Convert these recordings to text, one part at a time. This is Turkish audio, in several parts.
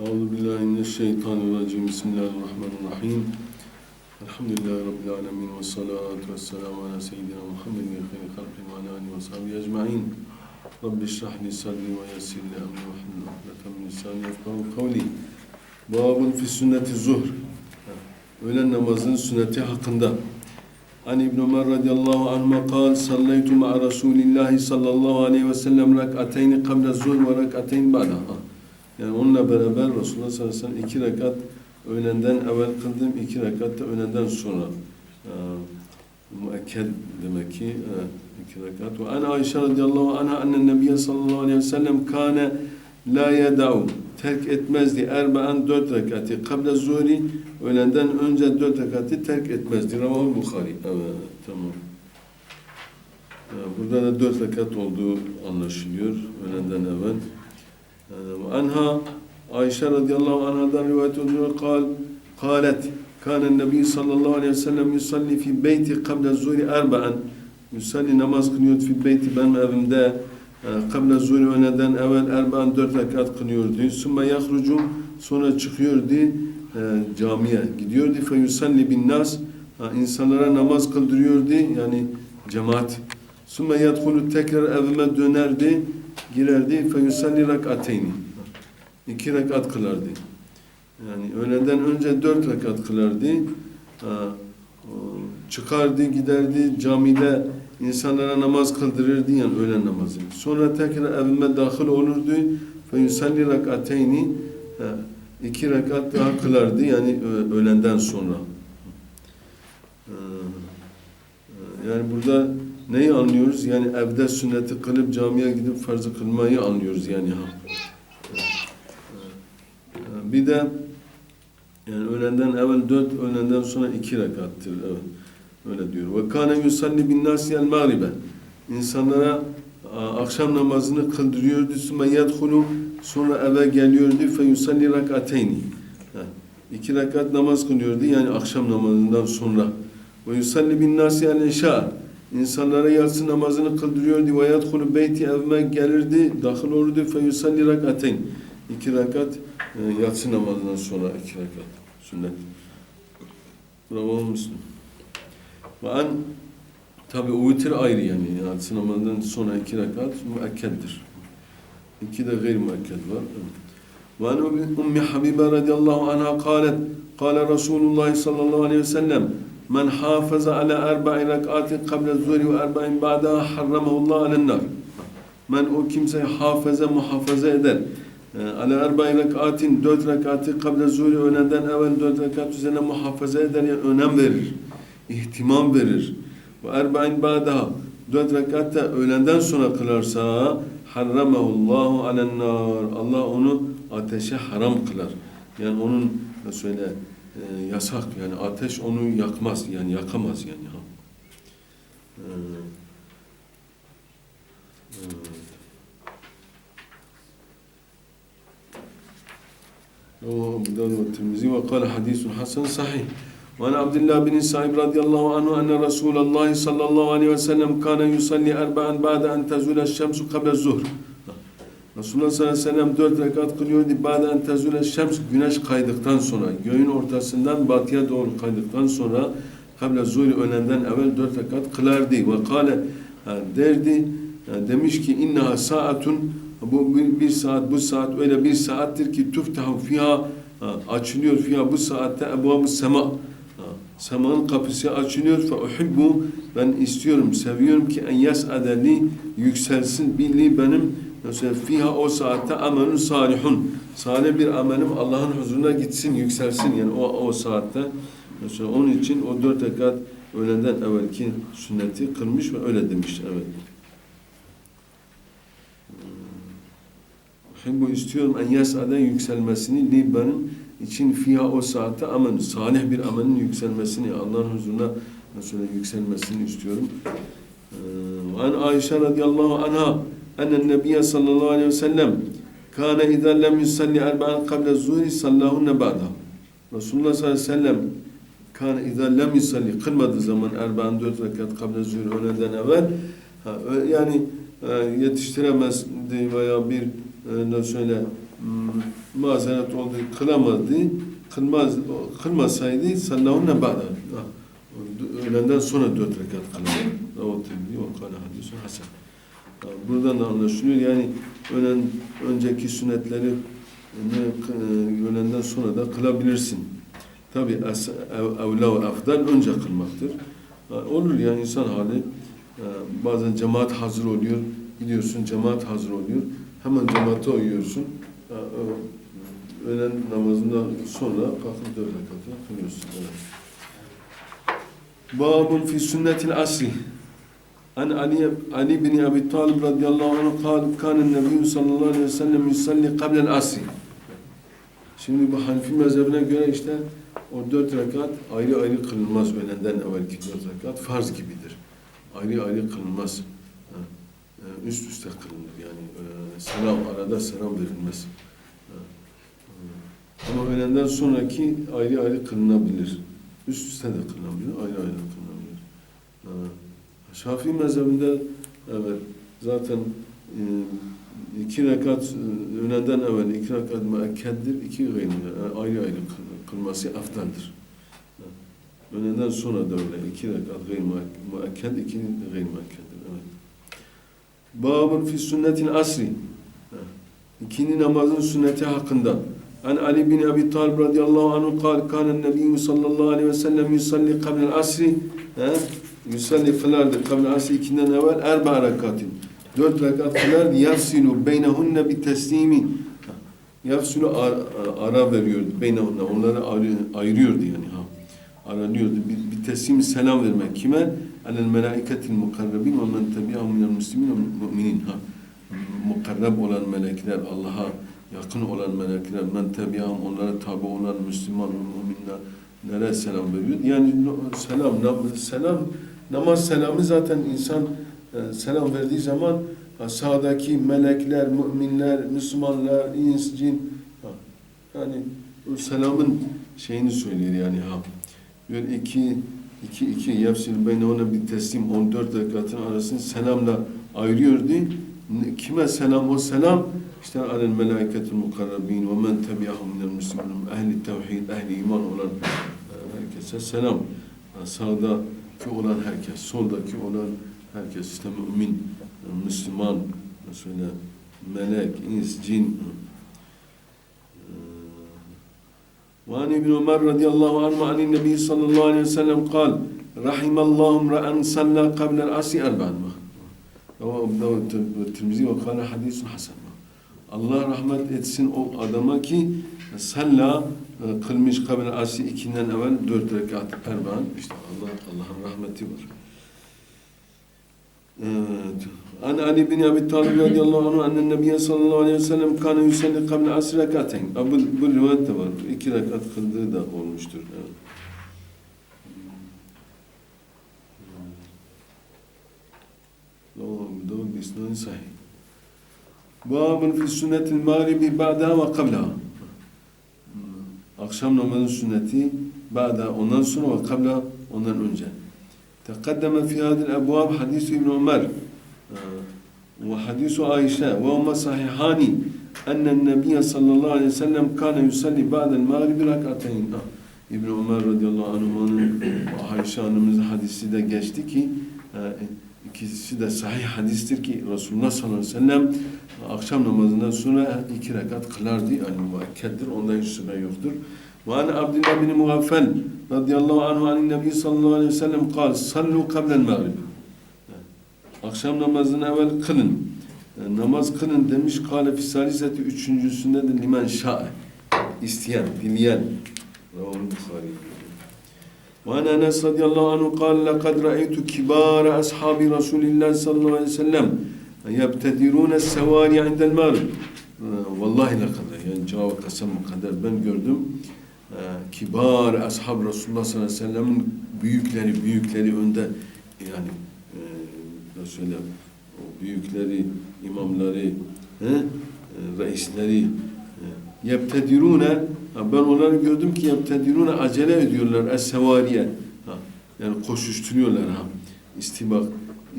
Euzu billahi mineşşeytanirracim. Bismillahirrahmanirrahim. Elhamdülillahi rabbil alamin ve salatu vesselamu ala seyyidina Muhammedin ve hayri halqi ve ala alihi ve sahbihi ecmaîn. Rabbi işrah li sadri ve yessir li emri ve hlul ukdeten min lisani yefkahu kavli. Babun fi sünneti zuhr. Öğlen namazının sünneti hakkında. An İbn Ömer radıyallahu anhuma kal sallaytu ma'a Resulillahi sallallahu aleyhi ve sellem rak'ateyni kabla zuhr ve rak'ateyn ba'daha. Yani onunla beraber Resulullah sallallahu aleyhi ve sellem iki rekat öğlenden evvel kıldım, iki rekat da öğlenden sonra. Ee, müekked demek ki evet, iki rekat. Ve an Ayşe radıyallahu anha annen nebiye sallallahu aleyhi ve sellem kâne la yeda'u terk etmezdi erba'an dört rekati kabla zuhri öğlenden önce dört rekati terk etmezdi. Ravahu Bukhari. Evet tamam. Ee, Burada da dört rekat olduğu anlaşılıyor öğlenden evvel. Anha Ayşe radıyallahu anhadan rivayet ediyor. Kal, kalet Kâne Nebi sallallahu aleyhi ve sellem yusalli fi beyti kabla zuhri erba'an yusalli namaz kılıyordu fi beyti benim evimde kabla zuhri öğleden evvel erba'an dört rekat kılıyordu. Sümme yahrucu sonra çıkıyordu e, camiye gidiyordu fe yusalli bin nas insanlara namaz kıldırıyordu yani cemaat. Sümme yadhulu tekrar evime dönerdi girerdi fe yusalli rak'ateyni. İki rekat kılardı. Yani öğleden önce dört rekat kılardı. O, çıkardı, giderdi camide insanlara namaz kıldırırdı yani öğlen namazı. Sonra tekrar evime dahil olurdu. Fe yusalli rak'ateyni. İki rekat daha kılardı yani ö- öğlenden sonra. Ha, Yani burada neyi anlıyoruz? Yani evde sünneti kılıp camiye gidip farzı kılmayı anlıyoruz yani. Bir de yani öğlenden evvel dört, öğlenden sonra iki rekattır. Evet. Öyle diyor. Ve kâne yusalli bin nâsiyel mağribe. İnsanlara akşam namazını kıldırıyordu. Sümme yedhulu sonra eve geliyordu. Fe yusalli rak'ateyni. İki rekat namaz kılıyordu. Yani akşam namazından sonra. Ve yusalli bin nâsiyel eşâ. İnsanlara yatsı namazını kıldırıyordu. Ve yedhulu beyti evime gelirdi. Dahil olurdu. Fe yusalli rak'ateyn. İki rekat e, yatsı namazından sonra iki rekat. Sünnet. Bravo Müslüm. Ve an tabi o ayrı yani. Yatsı namazından sonra iki rekat müekkeddir. İki de gayr müekked var. Ve an Ummi Habibe radıyallahu anha kalet Kale Resulullah sallallahu aleyhi ve sellem Men hafaza ala erba'i rek'atin kable zuhri ve erba'in ba'daha harramahullah alennar. Men o kimse hafaza muhafaza eder. E, ala erba'i rekatin dört rekatı kable zuhri öğleden evvel dört rekat üzerine muhafaza eder yani önem verir. ihtimam verir. Ve erba'in ba'daha dört rekat da öğlenden sonra kılarsa harramahullahu alennar. Allah onu ateşe haram kılar. Yani onun söyle e, yasak yani ateş onu yakmaz yani yakamaz yani. Ha. E, evet. رواه أبو داود والترمذي وقال حديث حسن صحيح وعن عبد الله بن سعيد رضي الله عنه أن رسول الله صلى الله عليه وسلم كان يصلي أربعا بعد أن تزول الشمس قبل الظهر Resulullah sallallahu aleyhi ve sellem dört rekat kılıyordu. Baden tezule şems güneş kaydıktan sonra, göğün ortasından batıya doğru kaydıktan sonra kable zuhri önenden evvel dört rekat kılardı. Ve kale derdi, demiş ki innaha saatun. Bu bir, saat, bu saat öyle bir saattir ki tuftahu fiha. Ha, açılıyor fiha. Bu saatte ebu sema semanın kapısı açılıyor. Fe uhibbu ben istiyorum, seviyorum ki en yes'adeli yükselsin. Billi benim Mesela fiha o saatte amelun salihun. Salih bir amelim Allah'ın huzuruna gitsin, yükselsin yani o, o saatte. Mesela onun için o dört rekat öğlenden evvelki sünneti kılmış ve öyle demiş. Evet. Hmm. Bu istiyorum en yas'aden yükselmesini li benim için fiha o saatte amen salih bir amelin yükselmesini Allah'ın huzuruna mesela yükselmesini istiyorum. Ee, An Ayşe radıyallahu anha Ennen nebiyye sallallahu aleyhi ve sellem kâne idâ lem yusalli erba'an kable zuhri sallâhunne ba'da. Resulullah sallallahu aleyhi ve sellem kâne idâ lem yusalli kılmadığı zaman erba'an dört rekat kable zuhri öğleden evvel ha, yani e, yetiştiremezdi veya bir e, ne söyle hmm, mazeret oldu kılamadı kılmaz kılmasaydı sallahu ne ba'da öğlenden sonra dört rekat kılardı. Davutin diyor kana hadisi hasen. Buradan da anlaşılıyor yani öğlen önceki sünnetleri ne, e, öğlenden sonra da kılabilirsin. Tabi es- ev- evla ve afdal önce kılmaktır. Olur yani insan hali e, bazen cemaat hazır oluyor. Biliyorsun cemaat hazır oluyor. Hemen cemaate uyuyorsun. Öğlen namazından sonra kalkıp dört rekatı kılıyorsun. Babun fi sünnetil asri. An Ali, Ali bin Abi Talib radıyallahu anh kal, kâne nebiyyü sallallahu aleyhi ve sellem yusalli kablel asri. Şimdi bu Hanefi mezhebine göre işte o dört rekat ayrı ayrı kılınmaz öğlenden evvelki dört rekat farz gibidir. Ayrı ayrı kılınmaz. E, Üst üste kılınır yani e, selam arada selam verilmez. E, Ama öğlenden sonraki ayrı ayrı kılınabilir. Üst üste de kılınabilir, ayrı ayrı kılınabilir. Şafii mezhebinde evet zaten e, iki rekat e, öğleden evvel iki rekat müekkeddir, iki gayri yani ayrı ayrı kıl- kılması aftaldır. Ha, Öğleden sonra da öyle iki rekat gayri müekked, iki gayri müekkeddir. Evet. Babun fi sünnetin asri. İkindi namazın sünneti hakkında. An Ali bin Abi Talib radıyallahu anhu kal kana nebiyyü sallallahu aleyhi ve sellem yusalli kablel asri ha? Yusalli kılardı kablel asri ikinden evvel erba rekatin. Dört rekat kılardı. Yafsilu beynehunne bi teslimi. Yafsilu ara, ara veriyordu beynehunne. Onları ayrı- ayırıyordu yani. Ha. Aranıyordu. Bir, bir teslim selam vermek. Kime? Alel melaiketil mukarrabin ve men tebi'ahum minel muslimin ve müminin. Ha mukarrab olan melekler, Allah'a yakın olan melekler, men tebi'ahum onlara tabi olan Müslüman, müminlere selam veriyor. Yani selam, selam, namaz selamı zaten insan e, selam verdiği zaman ha, sağdaki melekler, müminler, Müslümanlar, ins, cin, yani o selamın şeyini söylüyor yani ha. Böyle iki, iki, iki yapsın ben ona bir teslim 14 rekatın arasını selamla ayırıyordu. Kime selam o selam? İşte alel melaiketul mukarrabin ve men tebi'ahum minel muslimin ehli tevhid, ehli iman olan e, herkese selam. Ha, Sağdaki olan herkes, soldaki olan herkes işte mümin, e, Müslüman, mesela melek, ins, cin. وعن ابن عمر رضي الله عنه عن النبي صلى الله عليه وسلم قال رحم الله امرأ صلى قبل العصر أربعا رواه أبو داود والترمذي وقال حديث حسن Allah rahmet etsin o adama ki salla e, kılmış kabel asri ikinden evvel dört rekat erbaan. İşte Allah Allah'ın rahmeti var. Evet. An Ali bin Abi Talib radıyallahu anhu annen Nebiye sallallahu aleyhi ve sellem kâne yusalli kabel asri rekaten. Bu, bu rivayet de var. İki rekat kıldığı da olmuştur. Evet. Rovahu Ebu Davud bi isnadin sahih. Babun fi sünnetil mağribi ba'da ve kabla akşam namazının sünneti ba'da ondan sonra ve kabla ondan önce. Tekaddeme fi hadil ebuab hadisu İbn Ömer ee, ve hadisu Ayşe ve umma sahihani ennen nebiye sallallahu aleyhi ve sellem kâne yusalli ba'del mağribi rakatayn. Ah, İbn Ömer radıyallahu anh'ın Ayşe hanımızın hadisi de geçti ki e, ikisi de sahih hadistir ki Resulullah sallallahu aleyhi ve sellem akşam namazından sonra iki rekat kılardı. Yani müvekkeddir. Onda hiç şüphe yoktur. Ve an Abdullah bin Muğaffel radıyallahu anhu anin nebi sallallahu aleyhi ve sellem kal sallu kablel mağrib. Akşam namazını evvel kılın. Yani namaz kılın demiş. Kale fisaliseti üçüncüsünde de limen şa'e. İsteyen, dileyen. Ravul Bukhari'dir. وعن انس رضي الله عنه قال لقد رايت كبار اصحاب رسول الله صلى الله عليه وسلم يبتدرون السواري عند المغرب والله لقد yani cevap kasem kadar ben gördüm e, kibar ashab Resulullah sallallahu aleyhi ve sellem'in büyükleri büyükleri önde yani e, nasıl söyleyeyim o büyükleri imamları he, e, reisleri e, yebtedirune Ha, ben onları gördüm ki yebtedirune acele ediyorlar es-sevariye. Ha, Yani koşuşturuyorlar ha. İstibak.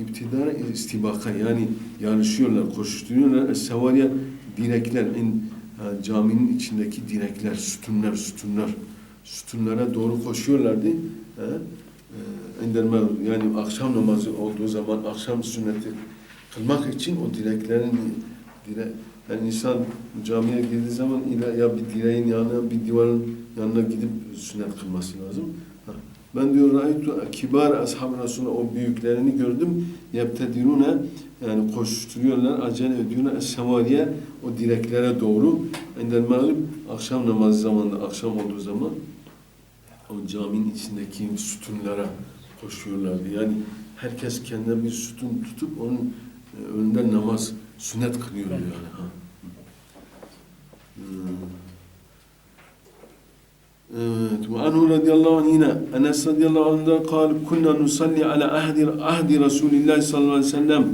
İptidara istibaka yani yarışıyorlar, koşuşturuyorlar. Es-sevariye direkler, in, e, caminin içindeki direkler, sütunlar, sütunlar, sütunlara doğru koşuyorlardı. E, e, yani akşam namazı olduğu zaman akşam sünneti kılmak için o direklerin dire, yani insan camiye girdiği zaman ya bir direğin yanına bir divarın yanına gidip sünnet kılması lazım. Ben diyor ra'aytu kibar ashab Resulullah o büyüklerini gördüm. Yebtedirune yani koşturuyorlar, acele ediyorlar. Es-semariye o direklere doğru. Endel mağrib akşam namazı zamanında, akşam olduğu zaman o caminin içindeki sütunlara koşuyorlardı. Yani herkes kendine bir sütun tutup onun e, önünde namaz, sünnet kılıyor yani. Ha. Evet. Ve anhu radıyallahu anh yine Enes radıyallahu anh'da kal kunna nusalli ala ahdi ahdi Resulillah sallallahu aleyhi ve sellem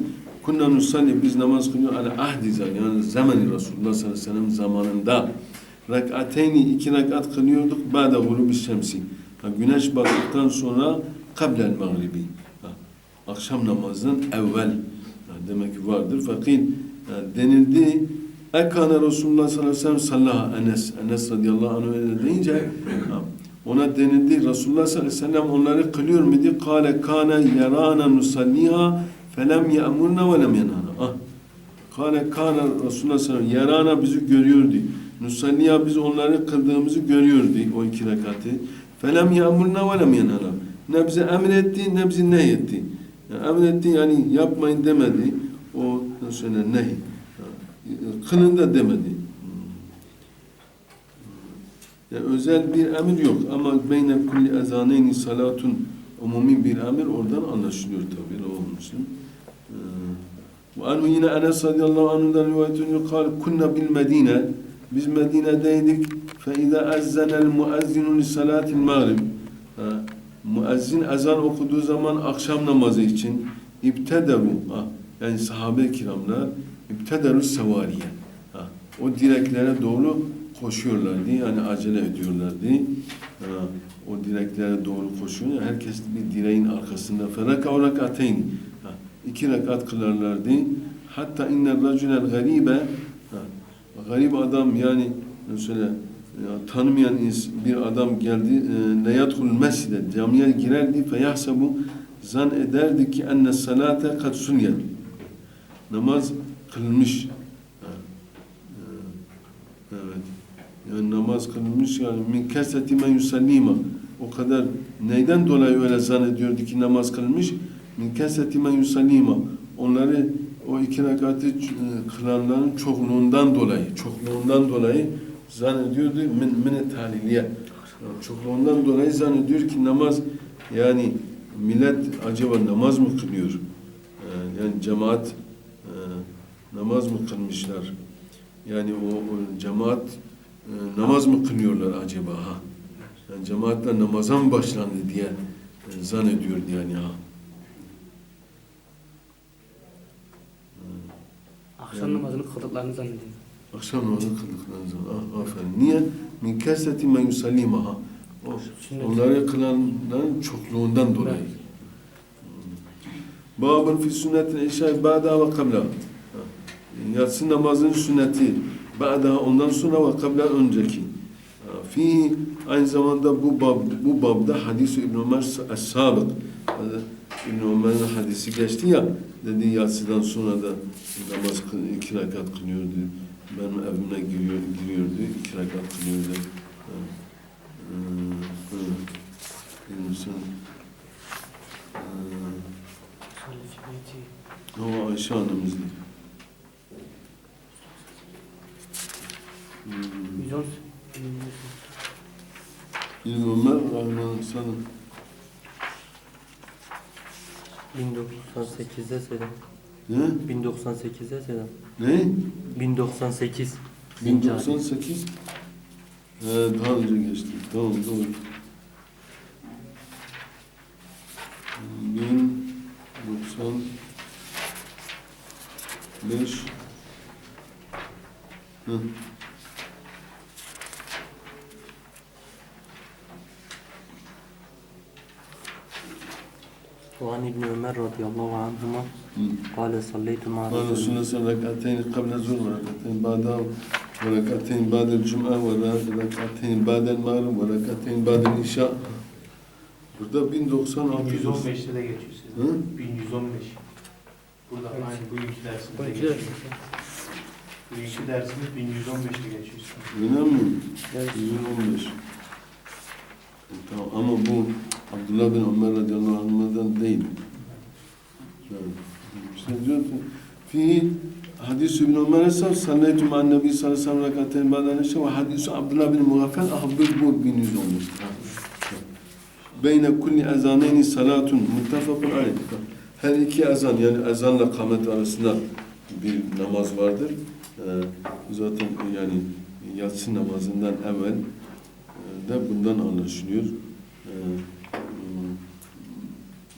kunna nusalli biz namaz kılıyor ala ahdi yani zamani Resulullah sallallahu aleyhi ve sellem zamanında rekateyni iki rekat kılıyorduk ba'da gurubi şemsi ha, güneş battıktan sonra kablel mağribi ha, akşam namazının evvel demek ki vardır fakir ha, denildi Ekane Resulullah sallallahu aleyhi ve sellem sallaha Enes, Enes radıyallahu anh öyle deyince ona denildi Resulullah sallallahu aleyhi ve sellem onları kılıyor muydu? Kale kane yarana nusalliha felem ye'murna ve lem yenana. Ah. Kale kane Resulullah sallallahu aleyhi ve sellem yarana bizi görüyordu. Nusalliha biz onları kıldığımızı görüyordu o iki rekatı. Felem ye'murna ve lem yenana. Ne bize emretti ne bizi nehyetti. Yani emretti yani yapmayın demedi. Söylenir nehy kılın da demedi. Yani özel bir emir yok ama beyne kulli ezaneyni salatun umumi bir emir oradan anlaşılıyor tabi o Müslim. Ve anhu yine Enes radıyallahu anhu'dan rivayet ediyor. Kal kunna bil Medine biz Medine'deydik. Fe izâ ezzenel muezzinu li salatil mağrib. Müezzin ezan okuduğu zaman akşam namazı için ibtederu yani sahabe-i kiramlar İbtederus sevariye. O direklere doğru koşuyorlardı. Yani acele ediyorlardı. O direklere doğru koşuyor. Herkes bir direğin arkasında. Feraka o rekateyn. Ha, iki rekat kılarlardı. Hatta inner racunel garibe garip adam yani mesela ya, tanımayan bir adam geldi le yadhul mescide camiye girerdi feyahsebu zan ederdi ki enne salate kad sunyet namaz kılmış. Ha, e, Evet. Yani namaz kılmış yani min kesreti men yusallima. O kadar neyden dolayı öyle zannediyordu ki namaz kılmış? Min kesreti men yusallima. Onları o iki rekatı e, kılanların çokluğundan dolayı, çokluğundan dolayı zannediyordu min min taliliye. Yani Çokluğundan dolayı zannediyor ki namaz yani millet acaba namaz mı kılıyor? Yani cemaat namaz mı kılmışlar? Yani o, o cemaat e, namaz mı kılıyorlar acaba ha? Yani cemaatle namaza mı başlandı diye e, zannediyordu yani ha. Akşam Yani- namazını kıldıklarını zannediyor. Akşam namazı kıldıkları zaman. Ah, aferin. Niye? Min kesreti men yusallima ha. O, Sünnet. onları kılanların çokluğundan dolayı. Babın fi sünnetin eşya ba'da ve kabla. Yatsı namazının sünneti ba'da ondan sonra ve kabla önceki. Fi aynı zamanda bu bab bu babda hadis İbn Ömer es-sabık. İbn Ömer'in hadisi geçti ya dedi yatsıdan sonra da namaz iki rekat kılıyordu. Benim evime giriyor, giriyordu, iki rekat kılıyordu. Bir insan, hmm, o Ayşe annemizdi. Hmm. 110 İbn Ömer Rahman sana 1098'de selam. ne? 1098'de selam. Ne? 1098. Zincari. 1098 He, daha önce geçti. Tamam doğru. الله عنهما Hı. قال صليت مع قال رسول رسول الله صلى الله عليه وسلم ركعتين قبل الظهر وركعتين بعدها Ve rekateyn ba'del cum'a ve rekateyn ba'del mağrib ve rekateyn ba'del işa. Burada 1096 1115'te de geçiyor sizde. Hı? 1115. Burada Evet. aynı bu iki dersimizde Bu iki geçiyor. ders. Bu iki dersimiz 1115'te geçiyor sizde. Öyle mi? Evet. 115. E, Tamam ama bu Abdullah bin Ömer radıyallahu anh'dan değil. Evet. İşte diyor ki fi hadis ibn Ömer ise salleytu ma'an nebi sallallahu aleyhi ve sellem rekaten ba'den eşe ve hadisu Abdullah bin Mugaffel ahabbir bu 1115. Beyne kulli ezaneyni salatun muttefakun aleyh. Her iki ezan yani ezanla kamet arasında bir namaz vardır. Ee, zaten yani yatsı namazından evvel e, de bundan anlaşılıyor. Ee,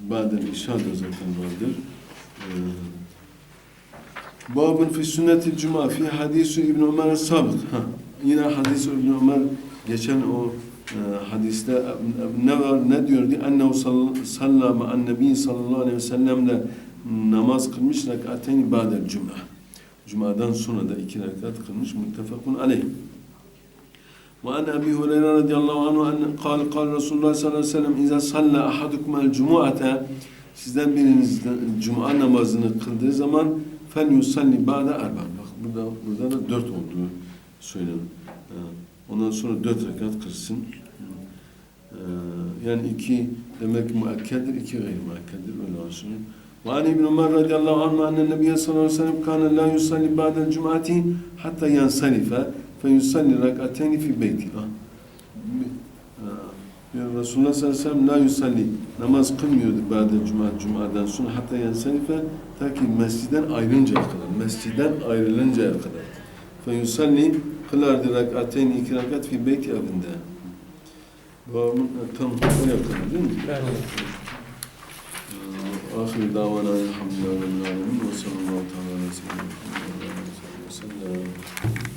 Badel İşa da zaten vardır. Ee, Babın fi sünnetil cuma fi hadisi İbn Ömer. Ha, yine hadis İbn Ömer geçen o e, hadiste e, ne var ne diyordu? Ennehu sallama an nebi sallallahu aleyhi ve sellemle namaz kılmış rekateyni ba'del cuma. Cuma'dan sonra da iki rekat kılmış muttefakun aleyh. وعن أبي هريرة رضي الله عنه أن قال قال رسول الله صلى الله عليه وسلم إذا صلى أحدكم الجمعة sizden biriniz de cuma namazını kıldığı zaman fel yusalli ba'de erba. Bak burada, burada da dört olduğu söyleniyor. Ee, Ondan sonra dört rekat kılsın. Ee, Yani iki demek müekkedir, iki gayri müekkedir öyle olsun. وعن ابن عمر رضي الله عنه أن النبي صلى الله عليه وسلم كان لا يصلي بعد الجمعة حتى ينصرف fe yusalli rak'ateyni fi beyti. Resulullah sallallahu aleyhi ve sellem la yusalli namaz kılmıyordu bazen cuma cumadan sonra hatta yensenife ta ki mesciden ayrılıncaya kadar mesciden ayrılıncaya kadar fe yusalli kılardı rak'ateyni iki rakat fi beyti evinde babamın tam oraya kadar değil mi? Evet. آخر دعوانا الحمد لله رب العالمين وصلى الله تعالى على سيدنا محمد وعلى آله وصحبه وسلم